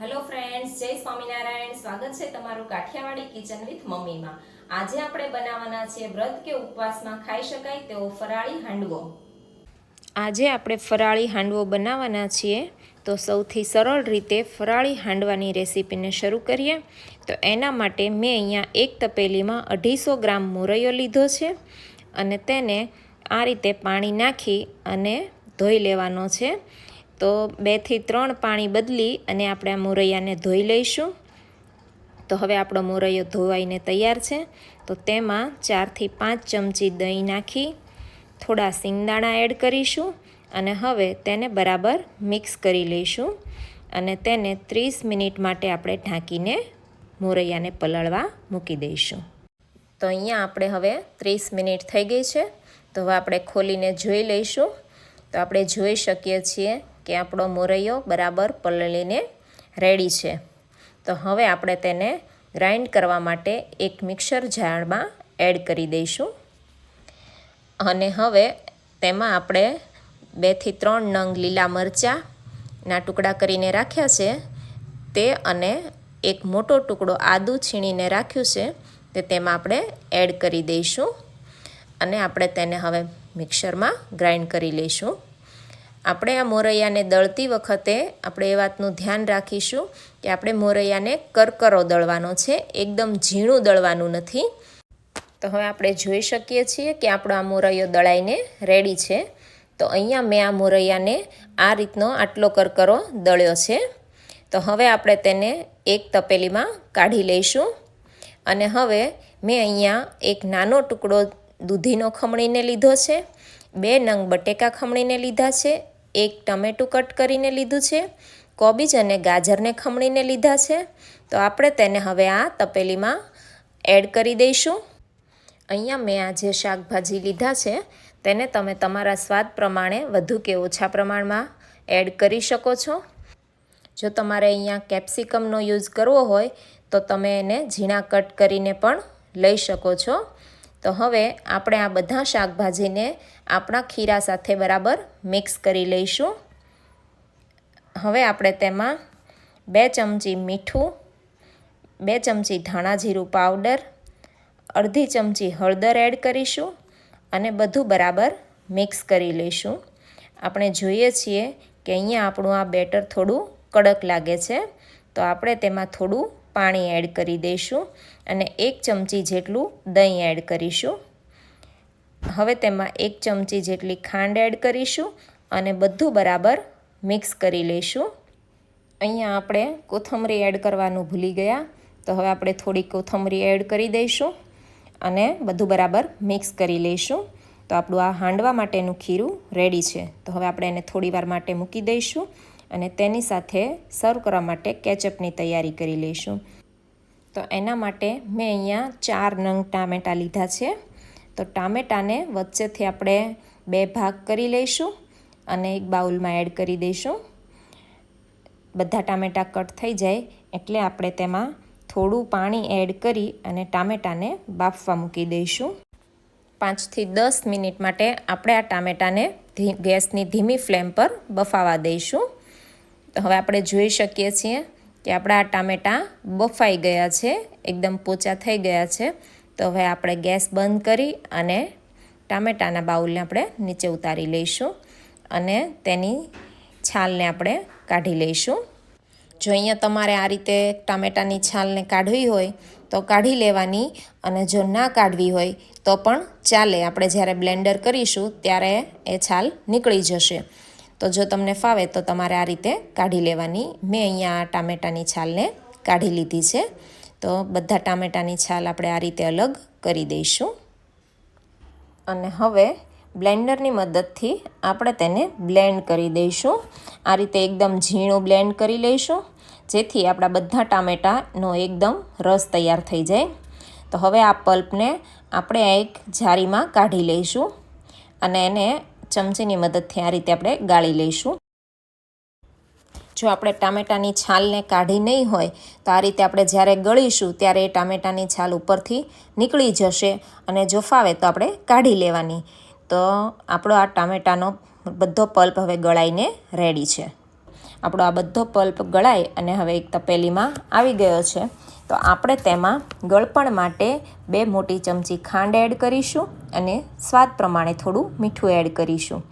Hello friends જય સ્વામિનારાયણ. સ્વાગત છે તમારું કાઠિયાવાડી કિચન વિથ મમ્મીમાં. આજે આપણે બનાવવાના છે વ્રત કે ઉપવાસમાં ખાઈ શકાય તેવો ફરાળી હાંડવો. આજે આપણે ફરાળી હાંડવો બનાવવાના છીએ. તો સૌથી સરળ રીતે ફરાળી હાંડવાની રેસીપીને શરૂ કરીએ. તો એના માટે મેં અહીંયા એક તપેલીમાં અઢીસો ગ્રામ મોરૈયો લીધો છે અને તેને આ રીતે પાણી નાખી અને ધોઈ લેવાનો છે. તો બેથી ત્રણ પાણી બદલી અને આપણે આ મોરૈયાને ધોઈ લઈશું. તો હવે આપણો મોરૈયો ધોવાઈને તૈયાર છે. તો તેમાં ચારથી પાંચ ચમચી દહીં નાખી, થોડા સિંગદાણા એડ કરીશું અને હવે તેને બરાબર મિક્સ કરી લઈશું અને તેને ત્રીસ મિનિટ માટે આપણે ઢાંકીને મોરૈયાને પલળવા મૂકી દઈશું. તો અહીંયા આપણે હવે ત્રીસ મિનિટ થઈ ગઈ છે. તો હવે આપણે ખોલીને જોઈ લઈશું. તો આપણે જોઈ શકીએ છીએ કે આપણો મોરૈયો બરાબર પલળીને રેડી છે. તો હવે આપણે તેને ગ્રાઇન્ડ કરવા માટે એક મિક્સર જારમાં એડ કરી દઈશું. અને હવે તેમાં આપણે બેથી ત્રણ નંગ લીલા મરચાંના ટુકડા કરીને રાખ્યા છે. તે અને એક મોટો ટુકડો આદું છીણીને રાખ્યું છે તે તેમાં આપણે એડ કરી દઈશું. અને આપણે તેને હવે મિક્સરમાં ગ્રાઇન્ડ કરી લઈશું. આપણે આ મોરૈયાને દળતી વખતે આપણે એ વાતનું ધ્યાન રાખીશું કે આપણે મોરૈયાને કરકરો દળવાનો છે, એકદમ ઝીણું દળવાનું નથી. તો હવે આપણે જોઈ શકીએ છીએ કે આપણો આ મોરૈયો દળાઈને રેડી છે. તો અહીંયા મેં આ મોરૈયાને આ રીતનો આટલો કરકરો દળ્યો છે. તો હવે આપણે તેને એક તપેલીમાં કાઢી લઈશું. અને હવે મેં અહીંયા એક નાનો ટુકડો દૂધીનો ખમણીને લીધો છે. બે નંગ બટેકા ખમણીને લીધા છે. એક ટમેટું કટ કરીને લીધું છે, કોબીજ અને ગાજરને ખમણીને લીધા છે. તો આપણે તેને હવે આ તપેલીમાં એડ કરી દઈશું. અહીંયા મેં આ જે શાકભાજી લીધા છે, તેને તમે તમારા સ્વાદ પ્રમાણે વધુ કે ઓછા પ્રમાણમાં એડ કરી શકો છો. જો તમારે અહીંયા કેપ્સિકમનો યુઝ કરવો હોય, તો તમે એને ઝીણા કટ કરીને પણ લઈ શકો છો. તો હવે આપણે આ બધા શાકભાજીને આપણા ખીરા સાથે બરાબર મિક્સ કરી લઈશું. હવે આપણે તેમાં બે ચમચી મીઠું, બે ચમચી ધાણા જીરું પાવડર, અડધી ચમચી હળદર એડ કરીશું અને બધું બરાબર મિક્સ કરી લઈશું. આપણે જોઈએ છીએ કે અહીંયા આપણું આ બેટર થોડું કડક લાગે છે, તો આપણે તેમાં થોડું પાણી એડ કરી દઈશું. અને એક ચમચી જેટલું દહીં એડ કરીશું. હવે તેમાં એક ચમચી જેટલી ખાંડ એડ કરીશું અને બધું બરાબર મિક્સ કરી લઈશું. અહીંયા આપણે કોથમરી એડ કરવાનું ભૂલી ગયા. તો હવે આપણે થોડી કોથમરી એડ કરી દઈશું અને બધું બરાબર મિક્સ કરી લઈશું. તો આપણું આ હાંડવા માટેનું ખીરું રેડી છે. તો હવે આપણે એને થોડી વાર માટે મૂકી દઈશું અને તેની સાથે સર્વ કરવા માટે કેચઅપની તૈયારી કરી લઈશું. તો એના માટે મેં અહીંયા ચાર નંગ ટામેટાં લીધા છે. તો ટામેટાને વચ્ચેથી આપણે બે ભાગ કરી લઈશું અને એક બાઉલમાં એડ કરી દઈશું. બધા ટામેટાં કટ થઈ જાય એટલે આપણે તેમાં થોડું પાણી એડ કરી અને ટામેટાને બાફવા મૂકી દઈશું. પાંચથી દસ મિનિટ માટે આપણે આ ટામેટાને ગેસની ધીમી ફ્લેમ પર બફાવા દઈશું. હવે આપણે જોઈ શકીએ છીએ કે આપણા આ ટામેટાં બફાઈ ગયા છે, એકદમ પોચા થઈ ગયા છે. તો હવે આપણે ગેસ બંધ કરી અને ટામેટાના બાઉલને આપણે નીચે ઉતારી લઈશું અને તેની છાલને આપણે કાઢી લઈશું. જો અહીંયા તમારે આ રીતે ટામેટાની છાલને કાઢવી હોય તો કાઢી લેવાની અને જો ના કાઢવી હોય તો પણ ચાલે. આપણે જ્યારે બ્લેન્ડર કરીશું ત્યારે એ છાલ નીકળી જશે. તો જો તમને ફાવે તો તમારે આ રીતે કાઢી લેવાની. મેં અહીંયા ટામેટાની છાલને કાઢી લીધી છે. તો બધા ટામેટાની છાલ આપણે આ રીતે અલગ કરી દઈશું. અને હવે બ્લેન્ડરની મદદથી આપણે તેને બ્લેન્ડ કરી દઈશું. આ રીતે એકદમ ઝીણું બ્લેન્ડ કરી લઈશું, જેથી આપણા બધા ટામેટાનો એકદમ રસ તૈયાર થઈ જાય. તો હવે આ પલ્પને આપણે એક જારીમાં કાઢી લઈશું. અને એને ચમચીની મદદથી આ રીતે આપણે ગાળી લઈશું. જો આપણે ટામેટાની છાલને કાઢી નહીં હોય, તો આ રીતે આપણે જ્યારે ગળીશું ત્યારે એ ટામેટાની છાલ ઉપરથી નીકળી જશે અને જો ફાવે તો આપણે કાઢી લેવાની. તો આપણો આ ટામેટાનો બધો પલ્પ હવે ગળાઈને રેડી છે. આપણો આ બધો પલ્પ ગળાય અને હવે એક તપેલીમાં આવી ગયો છે. તો આપણે તેમાં ગળપણ માટે બે મોટી ચમચી ખાંડ એડ કરીશું અને સ્વાદ પ્રમાણે થોડું મીઠું એડ કરીશું.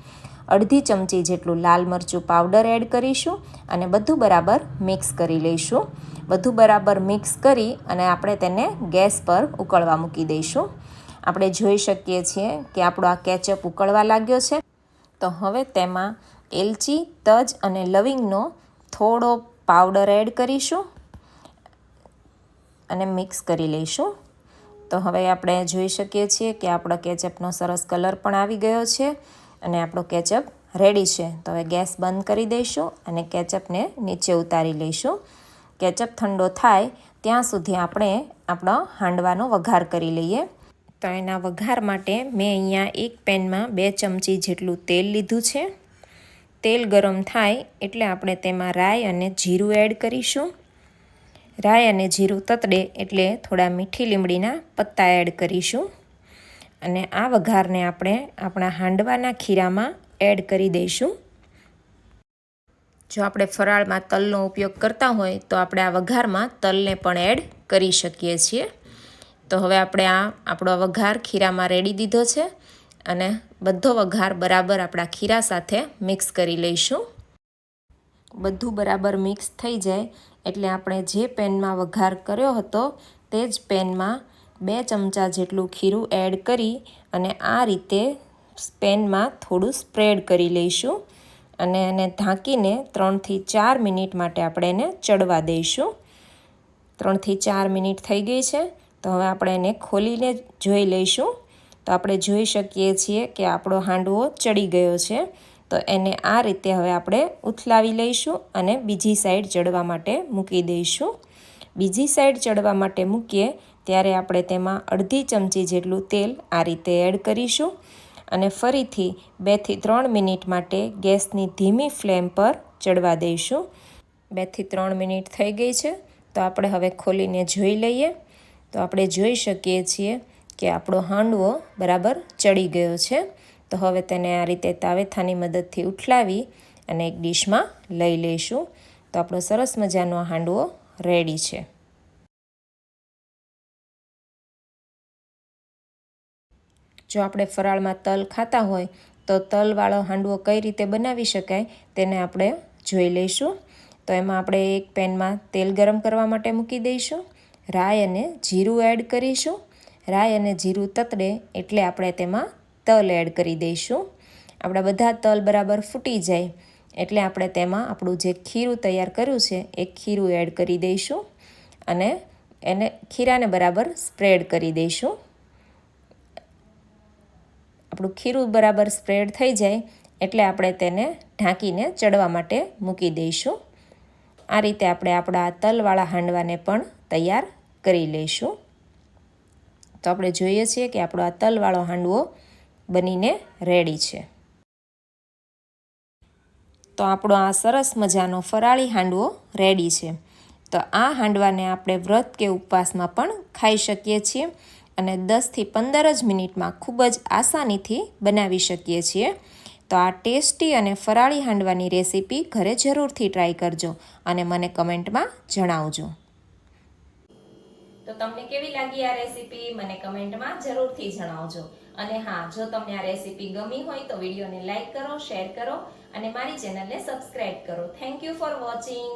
અડધી ચમચી જેટલું લાલ મરચું પાવડર એડ કરીશું અને બધું બરાબર મિક્સ કરી લઈશું. બધું બરાબર મિક્સ કરી અને આપણે તેને ગેસ પર ઉકળવા મૂકી દઈશું. આપણે જોઈ શકીએ છીએ કે આપણો આ કેચઅપ ઉકળવા લાગ્યો છે. તો હવે તેમાં એલચી, તજ અને લવિંગનો થોડો પાવડર એડ કરીશું. અને મિક્સ કરી લઈશું. તો હવે આપણે જોઈ શકીએ છીએ કે આપણો કેચઅપનો સરસ કલર પણ આવી ગયો છે અને આપણો કેચઅપ રેડી છે. તો હવે ગેસ બંધ કરી દઈશું અને કેચઅપને નીચે ઉતારી લઈશું. કેચઅપ ઠંડો થાય ત્યાં સુધી આપણે આપણો હાંડવાનો વઘાર કરી લઈએ. તો એના વઘાર માટે મેં અહીંયા એક પેનમાં બે ચમચી જેટલું તેલ લીધું છે. તેલ ગરમ થાય એટલે આપણે તેમાં રાઈ અને જીરું એડ કરીશું. રાઈ અને જીરું તતડે એટલે થોડા મીઠી લીમડીના પત્તા એડ કરીશું. અને આ વઘારને આપણે આપણા હાંડવાના ખીરામાં એડ કરી દઈશું. જો આપણે ફરાળમાં તલનો ઉપયોગ કરતા હોય તો આપણે આ વઘારમાં તલને પણ એડ કરી શકીએ છીએ. તો હવે આપણે આ આપણો વઘાર ખીરામાં રેડી દીધો છે. અને બધો વઘાર બરાબર આપણા ખીરા સાથે મિક્સ કરી લઈશું. બધું બરાબર મિક્સ થઈ જાય એટલે આપણે જે પેનમાં વઘાર કર્યો હતો તે જ પેનમાં બે ચમચા જેટલું ખીરું એડ કરી અને આ રીતે પેનમાં થોડું સ્પ્રેડ કરી લઈશું અને એને ઢાંકીને ત્રણથી ચાર મિનિટ માટે આપણે એને ચડવા દઈશું. ત્રણથી ચાર મિનિટ થઈ ગઈ છે, તો હવે આપણે એને ખોલીને જોઈ લઈશું. તો આપણે જોઈ શકીએ છીએ કે આપણો હાંડવો ચડી ગયો છે. તો એને આ રીતે હવે આપણે ઉથલાવી લઈશું અને બીજી સાઈડ ચડવા માટે મૂકી દઈશું. બીજી સાઈડ ચડવા માટે મૂકીએ ત્યારે આપણે તેમાં અડધી ચમચી જેટલું તેલ આ રીતે એડ કરીશું અને ફરીથી બેથી ત્રણ મિનિટ માટે ગેસની ધીમી ફ્લેમ પર ચડવા દઈશું. બેથી ત્રણ મિનિટ થઈ ગઈ છે તો આપણે હવે ખોલીને જોઈ લઈએ. તો આપણે જોઈ શકીએ છીએ કે આપણો હાંડવો બરાબર ચડી ગયો છે. તો હવે તેને આ રીતે તાવેથાની મદદથી ઉઠલાવી અને એક ડીશમાં લઈ લઈશું. તો આપણો સરસ મજાનો હાંડવો રેડી છે. જો આપણે ફરાળમાં તલ ખાતા હોય, તો તલવાળો હાંડવો કઈ રીતે બનાવી શકાય તેને આપણે જોઈ લઈશું. તો એમાં આપણે એક પેનમાં તેલ ગરમ કરવા માટે મૂકી દઈશું. રાઈ અને જીરું એડ કરીશું. રાઈ અને જીરું તતડે એટલે આપણે તેમાં તલ એડ કરી દઈશું. આપણા બધા તલ બરાબર ફૂટી જાય એટલે આપણે તેમાં આપણું જે ખીરું તૈયાર કર્યું છે એ ખીરું એડ કરી દઈશું અને એને ખીરાને બરાબર સ્પ્રેડ કરી દઈશું. આપણું ખીરું બરાબર સ્પ્રેડ થઈ જાય એટલે આપણે તેને ઢાંકીને ચડવા માટે મૂકી દઈશું. આ રીતે આપણે આપણા તલવાળા હાંડવાને પણ તૈયાર કરી લઈશું. તો આપણે જોઈએ છીએ કે આપણો આ તલવાળો હાંડવો બનીને રેડી છે. તો આપણો આ સરસ મજાનો ફરાળી હાંડવો રેડી છે. તો આ હાંડવાને આપણે વ્રત કે ઉપવાસમાં પણ ખાઈ શકીએ છીએ અને દસથી પંદર જ મિનિટમાં ખૂબ જ આસાનીથી બનાવી શકીએ છીએ. તો આ ટેસ્ટી અને ફરાળી હાંડવાની રેસીપી ઘરે જરૂરથી ટ્રાય કરજો અને મને કમેન્ટમાં જણાવજો. તો તમને કેવી લાગી આ રેસીપી? મને કમેન્ટમાં જરૂરથી જણાવજો. અને હા, જો તમને આ રેસીપી ગમી હોય તો વિડીયોને લાઇક કરો, શેર કરો અને મારી ચેનલને સબસ્ક્રાઈબ કરો. Thank you for watching